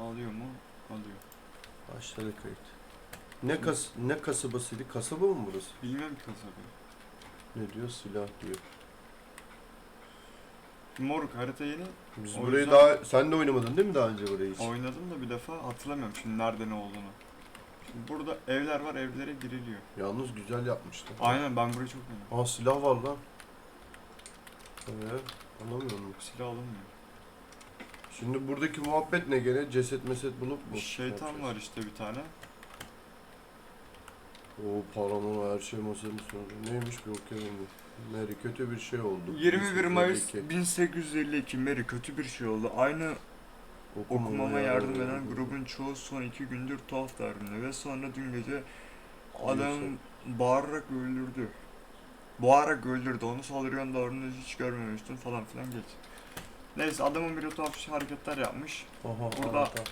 Alıyor mu? Alıyor. Başladı kayıt. Ne kas ne kasabasıydı? Kasaba mı burası? Bilmem ki kasabayı. Ne diyor? Silah diyor. Moruk harita yeni. Biz O burayı yüzden- daha sen de oynamadın değil mi daha önce burayı hiç? Oynadım da bir defa hatırlamıyorum şimdi nerede ne olduğunu. Şimdi burada evler var evlere giriliyor. Yalnız güzel yapmışlar. Aynen ben burayı çok beğendim. Aa silah var lan. Evet. Alamıyor mu? Silah alınmıyor. Şimdi buradaki muhabbet ne gene? Ceset meset bulup mu? Şeytan var işte bir tane. Oo paramı her şey masanın üstünde. Neymiş bir okuyalım. Mary kötü bir şey oldu. 21 Mayıs 1852. 1852 Mary kötü bir şey oldu. Aynı okumama yardım eden grubun çoğu son iki gündür tuhaf davranıyor ve sonra dün gece adam bağırarak öldürdü. Bağırarak öldürdü. Onu saldırgan davranışını hiç görmemiştim falan filan geç. Neyse adamın biri tuhaf hareketler yapmış. Aha, Burada- anahtar.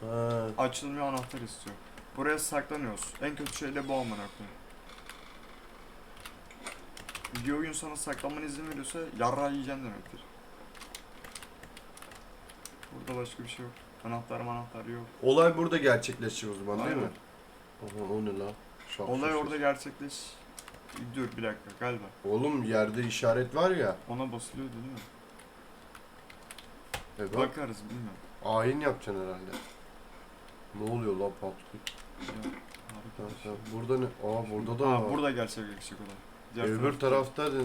Ha, Açılmıyor anahtar istiyor. Buraya saklanıyoruz. En kötü şey de bu amına koyayım. Video oyun sana saklanmanı izin veriyorsa yarrağı yiyeceksin demektir. Burada başka bir şey yok. Anahtar anahtar yok. olay burada gerçekleşecek o zaman değil mi? Aha o ne la? Şap Olay şap orada şap. gerçekleş... Dur bir dakika galiba. Oğlum yerde işaret var ya. Ona basılıyordu değil mi? E bak Bakarız bilmiyorum. ayin yapacaksın herhalde. Ne oluyor la patlık? Şey. Burada ne? Aa burada da Ha, var. burada gerçekleşecek olay. Diğer Öbür tarafta- tarafta da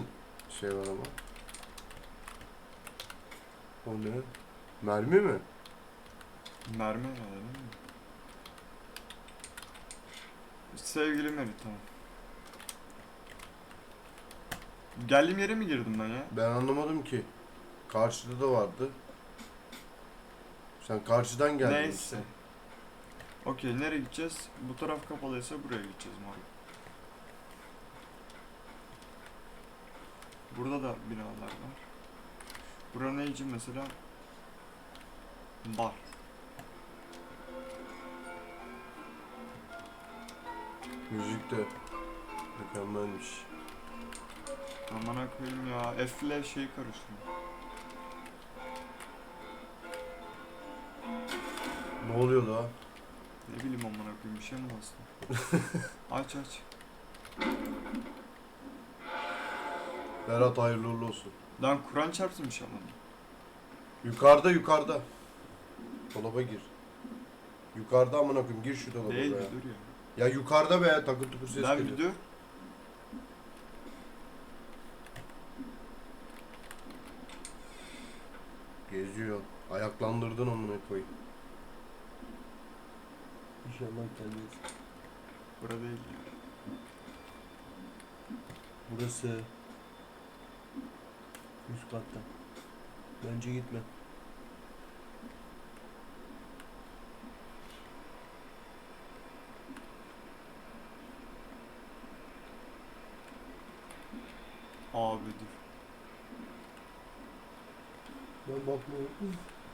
şey var ama. O ne? Mermi mi? Mermi herhalde değil mi? Sevgili Meri tamam. Geldiğim yere mi girdim ben ya? Ben anlamadım ki. Karşıda da vardı. Sen karşıdan geldin Neyse. işte. Okey nereye gideceğiz? Bu taraf kapalıysa buraya gideceğiz moruk. Burada da binalar var. Bura ne için mesela? Bar. Müzik de mükemmelmiş. Amına koyayım ya. F ile şey karıştırıyor. Ne oluyor la? Ne bileyim amına koyayım bir şey mi bastın? aç aç. Berat hayırlı uğurlu olsun. Lan Kur'an çarpsın bir şey ama. Yukarıda yukarıda. Dolaba gir. Yukarıda amına koyayım gir şu dolaba Değil be. bir dur ya. Ya yukarıda be takır tukur ses Lan geliyor. bir dur. Geziyor. Ayaklandırdın amına koyayım. İnşallah gelmeyiz. Bura değil. Burası üst katta. Bence gitme. Abi dur. Ben bakmıyorum.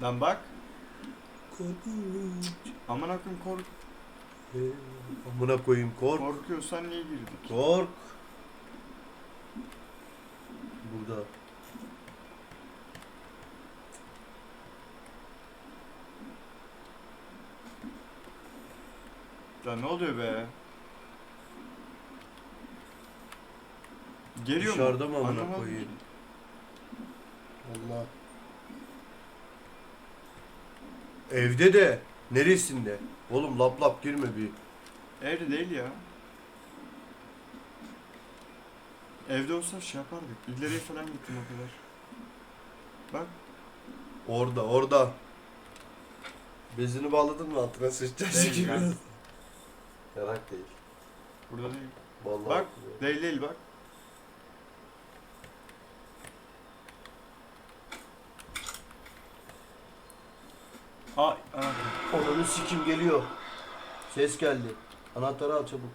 Lan bak. Korkunç. Aman akım kork. Ee, Amına koyayım kork. Korkuyorsan niye girdik? Kork. Burada. Lan ne oluyor be? Geliyor Dışarıda mı amına Anlamadım koyayım? Allah. Evde de. Neresinde? Oğlum lap lap girme bir. Evde değil ya. Evde olsa şey yapardık. İleriye falan gittim o kadar. Bak. Orada orada. Bezini bağladın mı altına sıçacaksın Değil. Yarak değil. Burada değil. Vallahi. Bak. Değil değil bak. Aa. Ananı sikim geliyor. Ses geldi. Anahtarı al çabuk.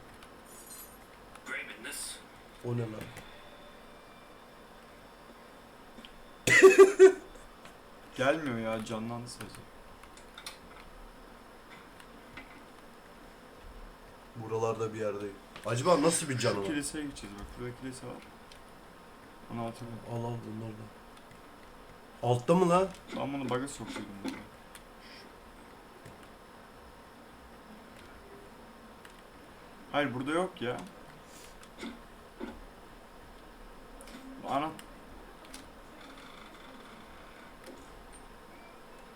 O ne lan? Gelmiyor ya canlandı sesi. Buralarda bir yerdeyim. Acaba nasıl bir canı var? Kiliseye gideceğiz bak. Burada kilise var. Hatırlıyorum. Al al bunları da. Altta mı lan? Ben bunu baga sokuyordum Hayır burada yok ya. Ana.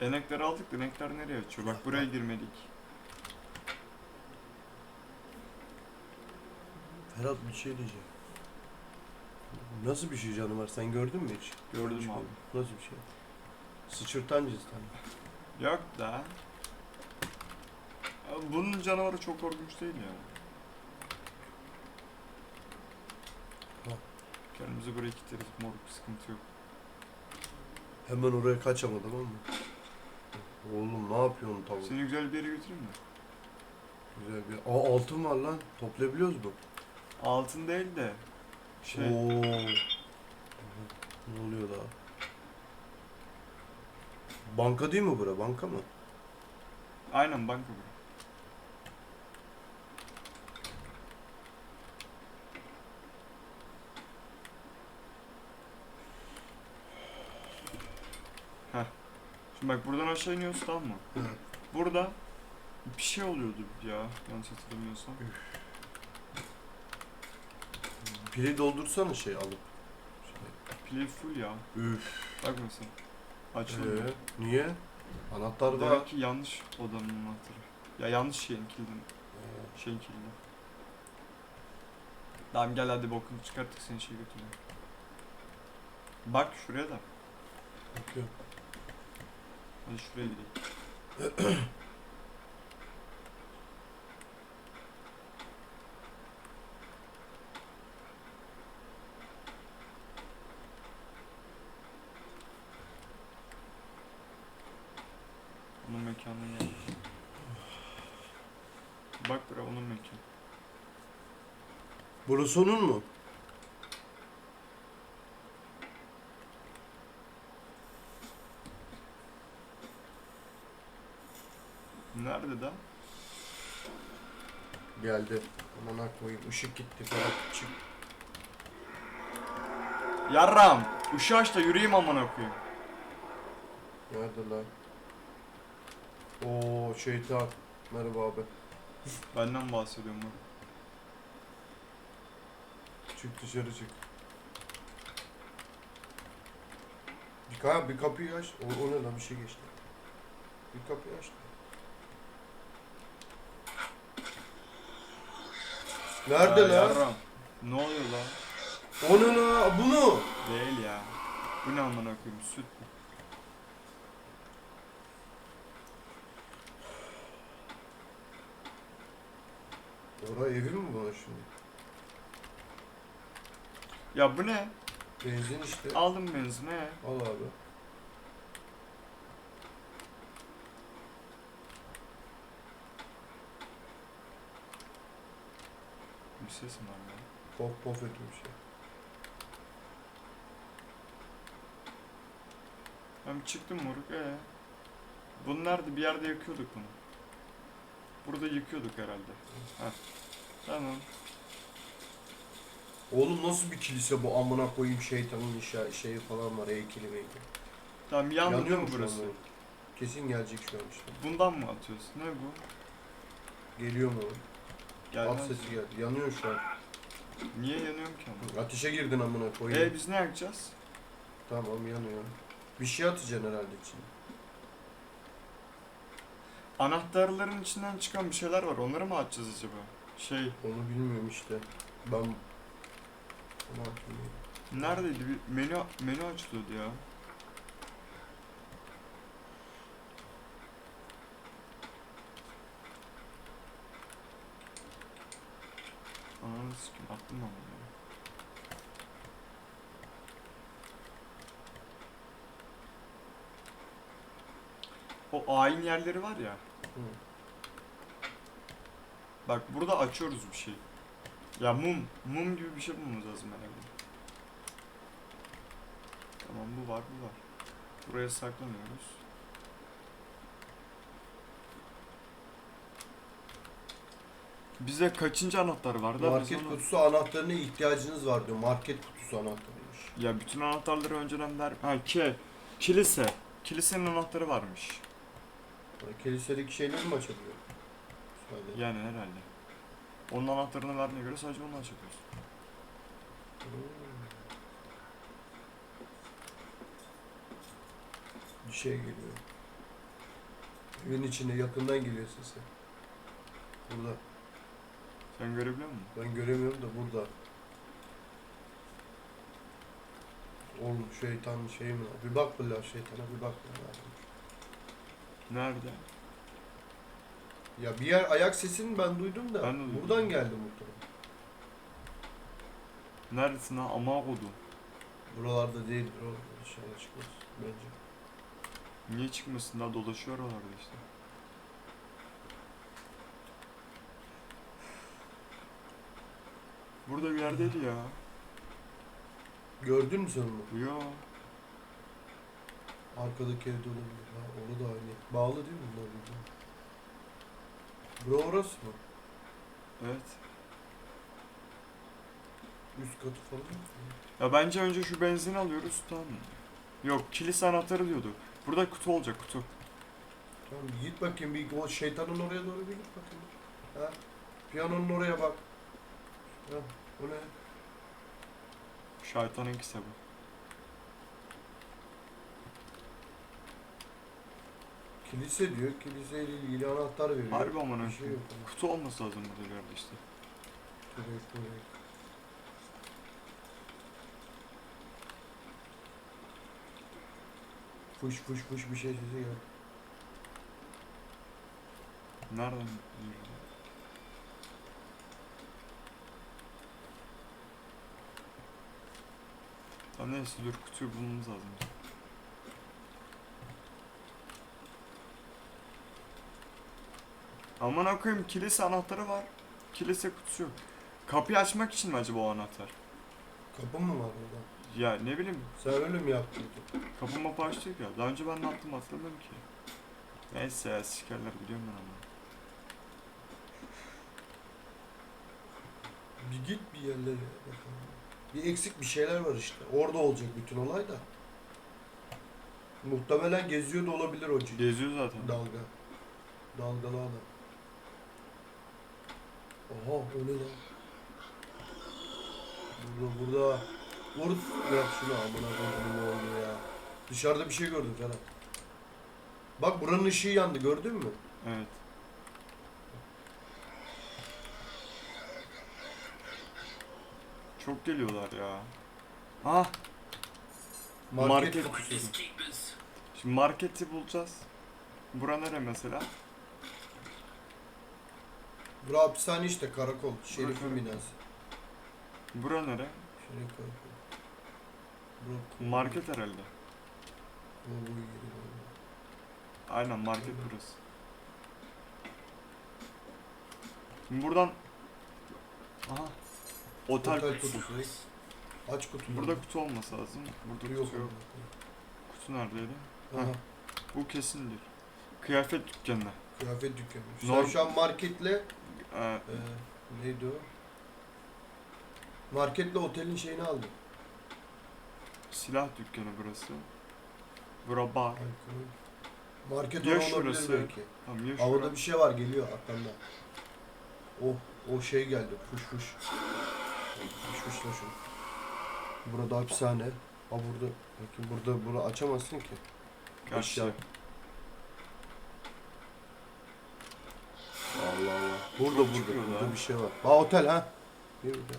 Enekleri aldık da enekler nereye açıyor? Bak buraya girmedik. Ferhat bir şey diyeceğim. Nasıl bir şey canavar? Sen gördün mü hiç? Gördüm Hiç abi. Nasıl bir şey? Sıçırtan cinsten. Yok da. Bunun canavarı çok korkunç değil ya. Ha. Kendimizi buraya kilitleriz moruk sıkıntı yok. Hemen oraya kaçama tamam mı? Oğlum ne yapıyorsun tavuk? Seni güzel bir yere götüreyim mi? Güzel bir... Aa altın var lan. Toplayabiliyoruz mu? Altın değil de şey Oo. Ne oluyor daha? Banka değil mi bura? Banka mı? aynen banka bu. Heh. Şimdi bak buradan aşağı iniyoruz tamam mı? Burada bir şey oluyordu ya yanlış hatırlamıyorsam. Pili doldursana şey alıp. Play full ya. Üf. Bak mesela. Açılmıyor. Ee, niye? Anahtar var. Demek ki yanlış odanın anahtarı. Ya yanlış şeyin kilidin. Şeyin kilidi. Tamam gel hadi bokunu çıkarttık seni şey götürelim. Bak şuraya da. Bakıyorum. Hadi şuraya gidelim. Onun mekanına gel. Bak bura onun mekanı. Burası onun mu? Nerede da? Geldi. Aman koyayım. Işık gitti falan. Çık. Yarram! Uşağı aç da yürüyeyim amına koyayım. Nerede lan? Oo şeytan. Merhaba abi. Benden bahsediyorum bak. Çık dışarı çık. Bir, ka bir kapıyı aç. O, o ne lan bir şey geçti. Bir kapıyı aç. Nerede Ya lan? yarram. Ne oluyor lan? O ne lan? Bu mu? Değil ya. Bu ne amına koyayım? Süt mü? Oraya evi mi bu şimdi? Ya bu ne? Benzin işte. Aldım benzine. Al abi. Bir ses mi var ya? Pof pof etmiş ya. Ben bir çıktım moruk ee. Bunu nerede? Bir yerde yakıyorduk bunu. Burada yıkıyorduk herhalde. Heh. Tamam. Oğlum nasıl bir kilise bu amına koyayım şeytanın işe şeyi falan var heykeli meykeli. Tamam yandı değil Yanıyor mi burası? an? Kesin gelecek şu an işte. Bundan mı atıyorsun? Ne bu? Geliyor mu? Gelmez. At sesi geldi. Yanıyor şu an. Niye yanıyorum ki ama? Ateşe girdin amına koyayım. Ee biz ne yakacağız? Tamam yanıyor. Bir şey atacaksın herhalde içine. Anahtarların içinden çıkan bir şeyler var. Onları mı açacağız acaba? Şey, Onu bilmiyorum işte. Ben... Onu hatırlıyorum. neredeydi? Bir menü menü açılıyordu ya. Sikim aklım aldı ya. O ayin yerleri var ya. Hı. Bak burada açıyoruz bir şey. Ya mum, mum gibi bir şey bulmamız lazım herhalde. Tamam bu var bu var. Buraya saklanıyoruz. Bize kaçıncı anahtar vardı? Biz Market onu- kutusu anahtarına ihtiyacınız var diyor. Market kutusu anahtarıymış. Ya bütün anahtarları önceden ver... Ha ki kilise. Kilisenin anahtarı varmış. Yani Kilisedeki şeyleri mi açabiliyor? Sadece. Yani herhalde. Onun anahtarını verdiğine göre sadece onu açabiliyorsun. Bir şey geliyor. Evin içine yakından geliyor sesi. Burada. Sen görebiliyor musun? Ben göremiyorum da burada. Oğlum şeytan şey mi? Bir bak billa şeytana bir bak. Nerede? Ya bir yer ayak sesini ben duydum da Ben de duydum. buradan geldi muhtemelen. Neredesin ha? Ama kodu. Buralarda değildir o dışarıda çıkmaz bence. Niye çıkmasın daha dolaşıyor oralarda işte. Burada bir yerdeydi ya. Gördün mü sen onu? Yo. Arkadaki evde olabilir. Ha, onu da aynı. Bağlı değil mi bunlar birbirine? Bura orası mı? Evet. Üst katı falan mı? Ya bence önce şu benzini alıyoruz tamam mı? Yok kilise anahtarı diyordu. Burada kutu olacak kutu. Tamam bir git bakayım bir o şeytanın oraya doğru bir git bakayım. Ha? Piyanonun oraya bak. Ha, bu ne? Şeytanın kitabı. Kilise diyor. Kiliseyle ilgili anahtar veriyor. Harbi aman Bir şey yok. Kutu olması lazım burada bir yerde işte. Şuraya, şuraya. Fış fış fış bir şey sesi geliyor. Nereden biliyorum? Tamam neyse dur kutuyu bulmamız lazım. Aman koyayım kilise anahtarı var. Kilise kutusu yok. Kapıyı açmak için mi acaba o anahtar? Kapı mı var orada? Ya ne bileyim Sen öyle mi yaptın? kapı mapı açtık ya. Daha önce ben ne yaptım hatırlamıyorum ki. Neyse ya sikerler biliyorum ben ama. Bir git bir yerlere bakalım. Bir eksik bir şeyler var işte. Orada olacak bütün olay da. Muhtemelen geziyor da olabilir o cin. Geziyor zaten. Dalga. Dalgalı adam. Oha o ne lan? Burada burada. Vur yap şunu amına koyduğum ne oldu ya. Dışarıda bir şey gördüm Ferhat. Bak buranın ışığı yandı gördün mü? Evet. Çok geliyorlar ya. Ah, Market kutusu. Finders keepers. şimdi marketi bulacağız. Bura nere mesela? Bura hapishane işte karakol. Şerifin binası. Bura nere? Şerif karakol. Bura Market herhalde. Aynen market burası. Şimdi buradan Aha. Otel, Otel kutusu. Aç kutuyu. Burada kutu olması lazım. Burada yok. kutu yok. Kutu neredeydi? Aha, Heh. Bu kesindir. Kıyafet dükkanı. kıyafet dükkanı. Sen Norm- şu an marketle Ee, e, neydi o? Marketle otelin şeyini aldın. silah dükkanı burası. Bura bar. Alkol. Market Ya şurası. belki. Tamam ya Havada bir şey var geliyor arkamda. O o şey geldi. Fuş fuş. La şunu. Burada hapishane. Ha burada. Bakın burada bunu açamazsın ki. Karşı. Eşya. Allah Allah. Burada burada. çıkıyor Burada lan. bir şey var. Ha otel ha. Bir burada.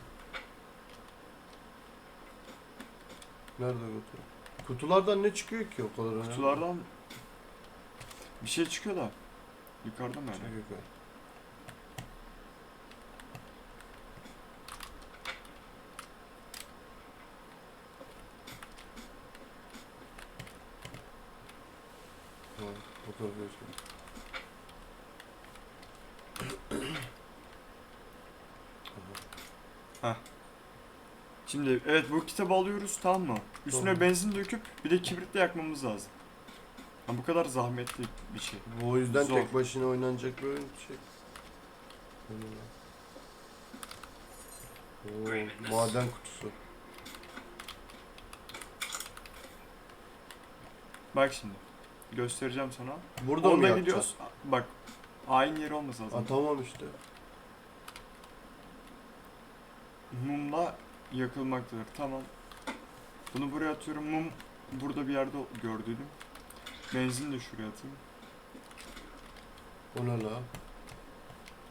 Nerede otel? Kutulardan ne çıkıyor ki o kadar önemli? Kutulardan bir şey çıkıyor da. Yukarıda mı yani? yukarı. Ha, göster. Şimdi evet bu kitabı alıyoruz tamam mı? Üstüne Tamam. benzin döküp bir de kibritle yakmamız lazım. Ha, bu kadar zahmetli bir şey. O yüzden Zor. tek başına oynanacak bir oyun şey. Oo, maden kutusu. Bak şimdi. Göstereceğim sana. Burada mı yapacağız? gidiyoruz. Bak. Aynı yeri olmasa lazım. Ha, tamam işte. mumla yakılmaktadır. Tamam. Bunu buraya atıyorum. Mum burada bir yerde gördüydüm. Benzin de şuraya atayım. O ne la?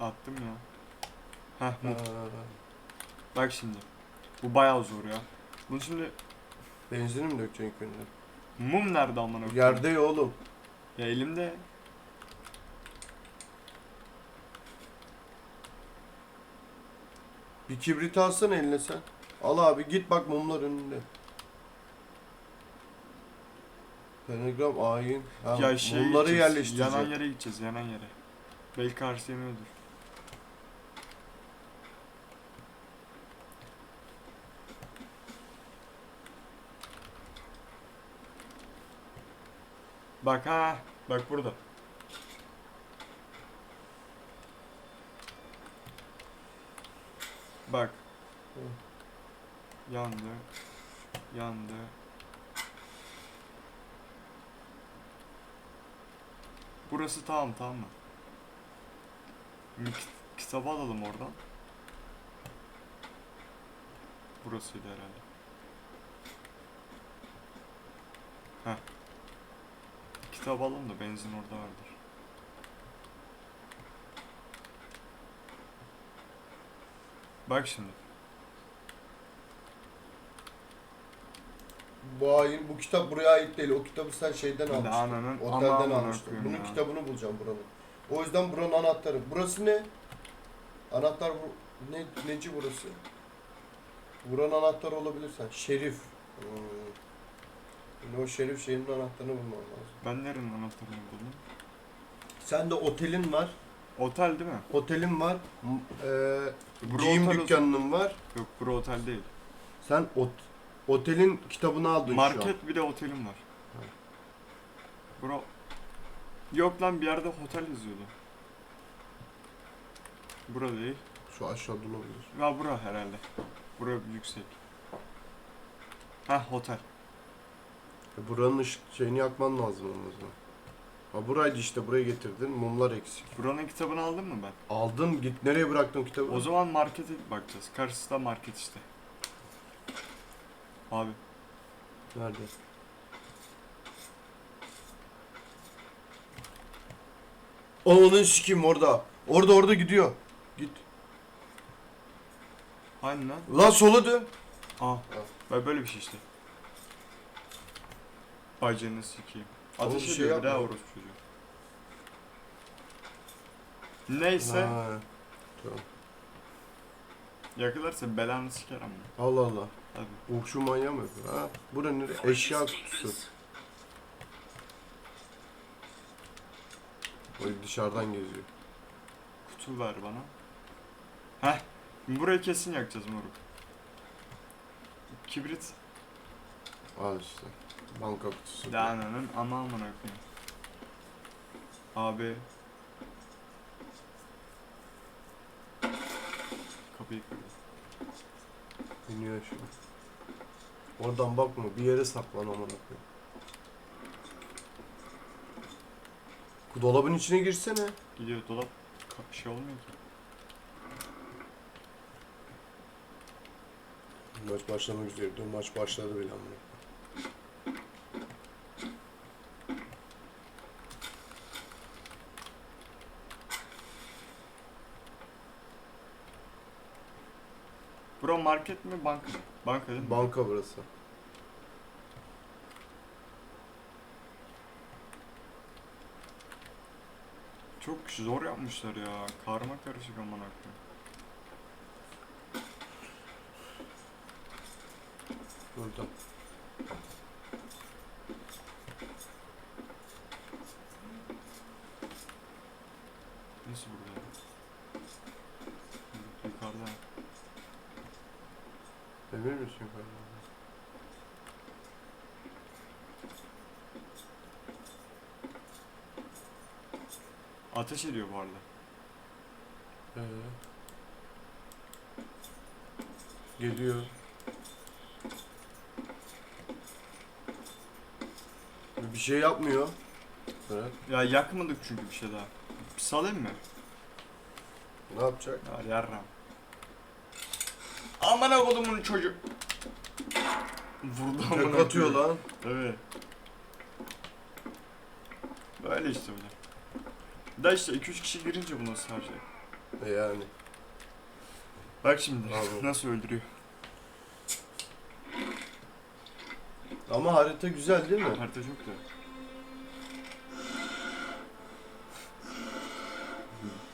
Attım ya. Heh mum. Ha, Bak şimdi. Bu bayağı zor ya. Bunu şimdi benzini mi dökeceksin önce? Mum nerede amına koyayım? Yerde ya oğlum. Ya elimde. Bir kibrit alsana eline sen. Al abi git bak mumlar önünde. Pentagram ayin. Ha, ya şey mumları gideceğiz, yerleştirecek. Yanan yere gideceğiz yanan yere. Belki karşı yanıyordur. Bak ha, bak burada. Bak. Yandı. Yandı. Burası tamam tamam mı? Kitabı alalım oradan. Burasıydı herhalde. Heh. Kitap alalım da benzin orada vardır. Bak şimdi. Bu ayin, bu kitap buraya ait değil. O kitabı sen şeyden almıştın. Lananın Otelden almıştın. Bunun ya. kitabını bulacağım buranın. O yüzden buranın anahtarı. Burası ne? Anahtar bu. Ne, neci burası? Buranın anahtarı olabilirsen. Şerif. Hmm. Yine o şerif şeyinin anahtarını bulmam lazım. Ben nerenin anahtarını buldum? Sen de otelin var. Otel değil mi? Otelin var. m- eee, giyim otel dükkanının var. Yok bura otel değil. Sen ot otelin kitabını aldın şu an. Market bir de otelim var. Ha. Bura... Yok lan bir yerde otel yazıyordu. Bura değil. Şu aşağıda olabilir. Ya bura herhalde. Bura yüksek. Heh otel. E, buranın ışık şeyini yakman lazım o zaman. Ha buraydı işte buraya getirdin. Mumlar eksik. Buranın kitabını aldın mı ben? Aldın git nereye bıraktın kitabı? O zaman markete bakacağız. Karşısı da market işte. Abi Nerede? Onun sikim orada. Orada orada gidiyor. Git. hani lan? Lan sola dön. Aa. Ben böyle bir şey işte. Bacını sikeyim. Oğlum Ateş bir şey ediyor bir daha yapma. orospu çocuğu. Neyse. Ha, Tamam. Yakılırsa belanı siker ama. Allah Allah. Tabii. Okşu manyağı mı yapıyor? Ha? Bura ne? Before I Eşya kutusu. O dışarıdan geziyor. Kutu ver bana. Heh. Burayı kesin yakacağız moruk. Kibrit. Al işte. Banka kutusu. Lananın ama amına koyayım. Abi. Kapıyı kırdı. İniyor şimdi. Oradan bakma bir yere saklan amına koyayım. Dolabın içine girsene. Gidiyor dolap. Ka- şey olmuyor ki. Maç başlamak üzere. Dur maç başladı bile amına. Bura market mi banka mı? Banka değil mi? Banka burası. Çok zor yapmışlar ya. Karma karışık amına koyayım. Burada. Nasıl burada ya? Yukarıda. Emin misin yukarıda? Ateş ediyor bu arada. Ee, geliyor. Bir şey yapmıyor. Evet. Ya yakmadık çünkü bir şey daha. Bir salayım mı? Ne yapacak? Ya yarram. Amına kodumun çocuğu. Vurdu amına atıyor lan. Evet. Böyle işte bu da. İşte 2-3 kişi girince bu nasıl harcayacak? E yani. Bak şimdi Abi. nasıl öldürüyor. Ama harita güzel değil mi? Harita çok da.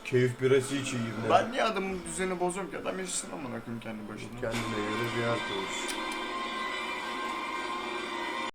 Keyif birası içiyor yine. Ben niye adamın düzeni bozuyorum ki? Adam yaşasın amına koyayım kendi başına. Kendine göre bir harita olsun.